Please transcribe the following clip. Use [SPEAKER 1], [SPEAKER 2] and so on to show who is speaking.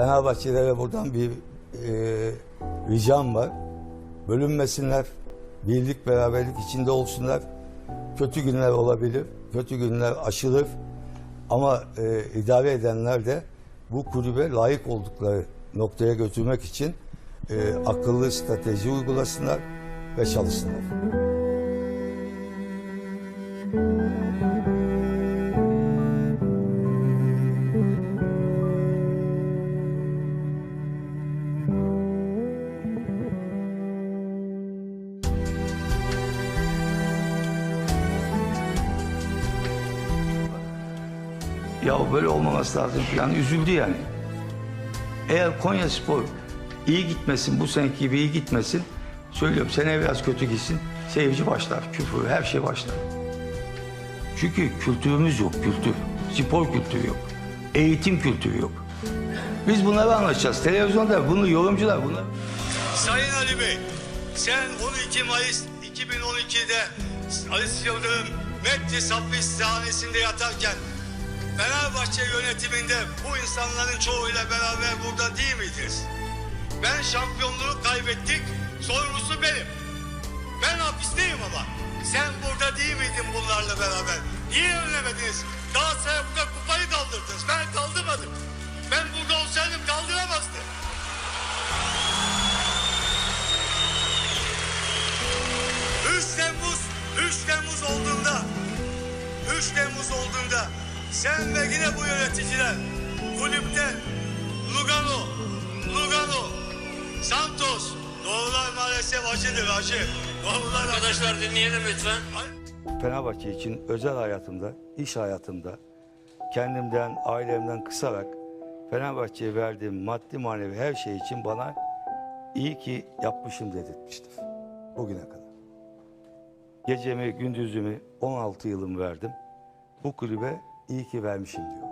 [SPEAKER 1] Fenerbahçelere buradan bir e, ricam var. Bölünmesinler, birlik beraberlik içinde olsunlar. Kötü günler olabilir, kötü günler aşılır. Ama e, idare edenler de bu kulübe layık oldukları noktaya götürmek için e, akıllı strateji uygulasınlar ve çalışsınlar.
[SPEAKER 2] Ya böyle olmaması lazım yani üzüldü yani. Eğer Konya Spor iyi gitmesin, bu seneki gibi iyi gitmesin, söylüyorum seneye biraz kötü gitsin, seyirci başlar, küfür, her şey başlar. Çünkü kültürümüz yok, kültür. Spor kültürü yok. Eğitim kültürü yok. Biz bunları anlatacağız. Televizyonda bunu yorumcular bunlar.
[SPEAKER 3] Sayın Ali Bey, sen 12 Mayıs 2012'de Ali Yıldırım Metti Safi sahanesinde yatarken Fenerbahçe yönetiminde bu insanların çoğuyla beraber burada değil miydiniz? Ben şampiyonluğu kaybettik, sorumlusu benim. Ben hapisteyim ama. Sen burada değil miydin bunlarla beraber? Niye önlemediniz? Galatasaray burada kupayı kaldırdınız. Ben kaldırmadım. Ben burada olsaydım kaldıramazdım. 3 Temmuz, 3 Temmuz olduğunda, 3 Temmuz olduğunda sen ve yine bu yöneticiler kulüpte Lugano, Lugano, Santos, doğrular maalesef acıdır acı. Doğrular
[SPEAKER 4] Arkadaşlar dinleyelim lütfen.
[SPEAKER 1] Fenerbahçe için özel hayatımda, iş hayatımda kendimden, ailemden kısarak Fenerbahçe'ye verdiğim maddi manevi her şey için bana iyi ki yapmışım dedirtmiştir. Bugüne kadar. Gecemi, gündüzümü 16 yılım verdim. Bu kulübe iyi ki vermişim diyorum.